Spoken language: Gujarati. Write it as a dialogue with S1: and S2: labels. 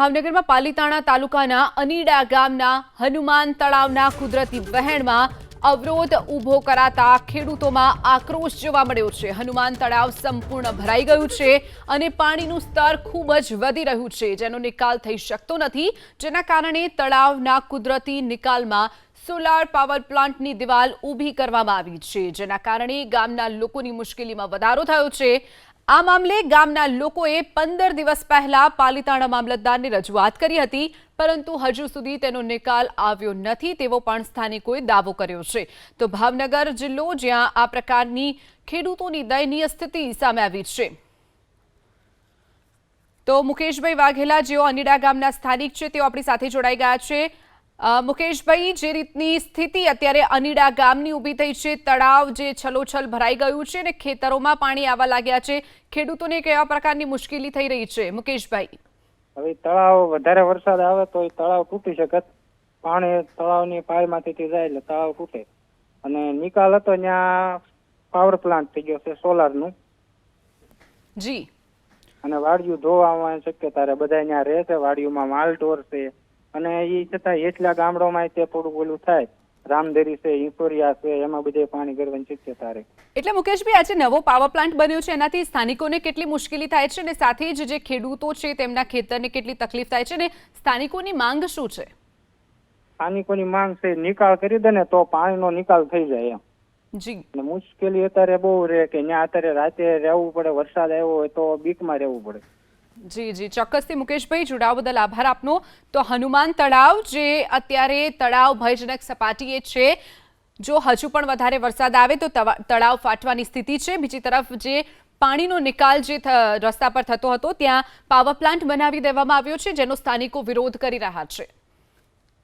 S1: ભાવનગરમાં પાલીતાણા તાલુકાના અનીડા ગામના હનુમાન તળાવના કુદરતી વહેણમાં અવરોધ ઊભો કરાતા ખેડૂતોમાં આક્રોશ જોવા મળ્યો છે. હનુમાન તળાવ સંપૂર્ણ ભરાઈ ગયું છે અને પાણીનું સ્તર ખૂબ જ વધી રહ્યું છે. જેનો નિકાલ થઈ શકતો નથી, જેના કારણે તળાવના કુદરતી નિકાલમાં સોલાર પાવર પ્લાન્ટની દિવાલ ઊભી કરવામાં આવી છે. જેના કારણે ગામના લોકોની મુશ્કેલીમાં વધારો થયો છે. આ મામલે ગામના લોકોએ પંદર દિવસ પહેલા પાલીતાણા મામલતદારની રજૂઆત કરી હતી, પરંતુ હજુ સુધી તેનો નિકાલ આવ્યો નથી, તેવો પણ સ્થાનિકોએ દાવો કર્યો છે. તો ભાવનગર જિલ્લો, જ્યાં આ પ્રકારની ખેડૂતોની દયનીય સ્થિતિ સામે આવી છે. તો મુકેશભાઈ વાઘેલા, જેઓ અનીડા ગામના સ્થાનિક છે, તેઓ આપણી સાથે જોડાઈ ગયા છે. મુકેશભાઈ જે રીતની સ્થિતિ અત્યારે અનીડા ગામની ઊભી થઈ છે તળાવ જે છલોછલ ભરાઈ ગયું છે અને ખેતરોમાં પાણી આવવા લાગ્યા છે ખેડૂતોને કેવા પ્રકારની મુશ્કેલી થઈ રહી છે? મુકેશભાઈ.
S2: હવે તળાવ વધારે વરસાદ આવે તો એ તળાવ તૂટી શકત પાણી તળાવની પાળમાંથી જાય એટલે તળાવ તૂટે. અને નિકાલ હતો ત્યાં પાવર પ્લાન્ટ થઈ ગયો છે સોલારનું
S1: જી.
S2: અને વાડિયું ધોવામાં શક્યતા રહે બધા ત્યાં રહે છે વાડિયુંમાં માલ ઢોર છે. અને એ છતાં એટલા ગામડામાં તે થોડું ઓલું થાય. રામદેરી છે ઈંપોરિયા છે એમાં બધે પાણી ગરવંચિત છે તારે
S1: એટલે મુકેશભાઈ આજે નવો પાવર પ્લાન્ટ બન્યો છે એનાથી સ્થાનિકોને કેટલી મુશ્કેલી થાય છે અને સાથે જ જે ખેડૂતો છે તેમના ખેતરને કેટલી તકલીફ થાય છે અને સ્થાનિકોની માંગ શું છે?
S2: સ્થાનિકોની માંગ છે નિકાલ કરી દે ને તો પાણીનો નિકાલ થઈ જાય એમ.
S1: જી.
S2: મુશ્કેલી અત્યારે બહુ રહે કે ત્યાં અત્યારે રાતે રહેવું પડે વરસાદ આવ્યો હોય તો બીકમાં રહેવું પડે.
S1: જી જી. ચોક્કસથી મુકેશભાઈ, જોડાવા બદલ આભાર આપનો. તો હનુમાન તળાવ જે અત્યારે તળાવ ભયજનક સપાટીએ છે, જો હજુ પણ વધારે વરસાદ આવે તો તળાવ ફાટવાની સ્થિતિ છે. બીજી તરફ જે પાણીનો નિકાલ જે રસ્તા પર થતો હતો, ત્યાં પાવર પ્લાન્ટ બનાવી દેવામાં આવ્યો છે, જેનો સ્થાનિકો વિરોધ કરી રહ્યા છે.